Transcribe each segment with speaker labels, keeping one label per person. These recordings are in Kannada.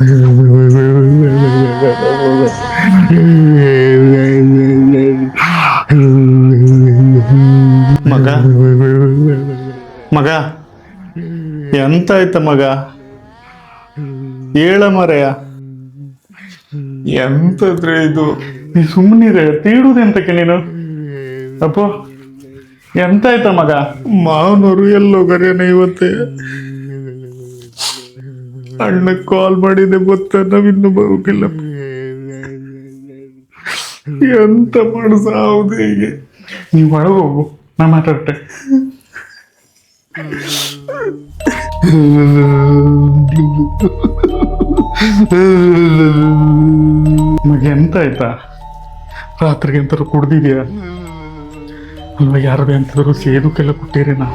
Speaker 1: ಮಗ? ಮಗ? ಎಂತ ಆಯ್ತ ಮಗ? ಹೇಳ ಮರೆಯ. ಎಂತದ್ರೆ ಇದು? ನೀ ಸುಮ್ಮನಿರೆ ತೀಡುದೆಂತಕ್ಕೆ ನೀನು? ಅಪ್ಪೋ ಎಂತ ಆಯ್ತ ಮಗ? ಮಾವನವರು ಎಲ್ಲೋಗರೇನ ಇವತ್ತೇ. ಅಣ್ಣ ಕಾಲ್ ಮಾಡಿದೆ ಗೊತ್ತ? ನಾವಿನ್ನು ಬರೋಕಿಲ್ಲ. ಎಂತ ಮಾಡಿಸ ಹೌದು ಹೀಗೆ? ನೀವು ಹೋಗು, ನಾ ಮಾತಾಡ್ತೆ. ನಮಗೆ ಎಂತ ಆಯ್ತಾ? ರಾತ್ರಿಗೆ ಎಂತಾರು ಕುಡ್ದಿದ್ಯಾ? ಅಲ್ವಾ ಯಾರು ಎಂತಾದ್ರು ಸೇದಕ್ಕೆಲ್ಲ ಕೊಟ್ಟಿರೇನಾ?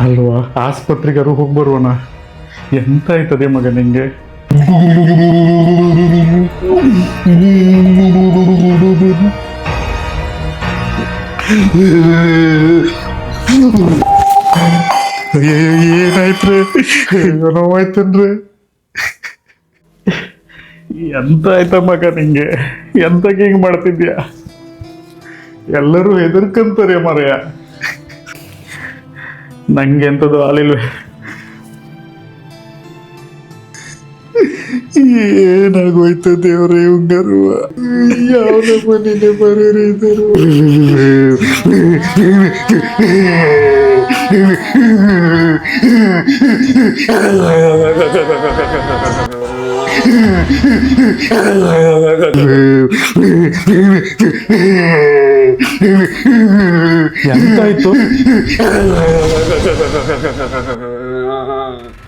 Speaker 1: ಅಲ್ವಾ? ಆಸ್ಪತ್ರೆಗಾರು ಹೋಗಿ ಬರುವಣ? ಎಂತ ಆಯ್ತದೆ ಮಗ ನಿಂಗೆ? ನೋವಾಯ್ತನ್ರಿ? ಎಂತ ಆಯ್ತ ಮಗ ನಿಂಗೆ? ಎಂತ ಹಿಂಗ್ ಮಾಡ್ತಿದ್ಯಾ? ಎಲ್ಲರೂ ಹೆದರ್ಕಂತಾರೆ ಮರೆಯ. ನಂಗೆ ಎಂತದು ಆಲಿಲ್ವೇ ಏನಾಗೋಯ್ತು ದೇವ್ರೆ ಉಂಗರುವ? ಯಾವ ಮನೇನೆ ಬರೀರಿದರು ಎಂತಾಯ್ತು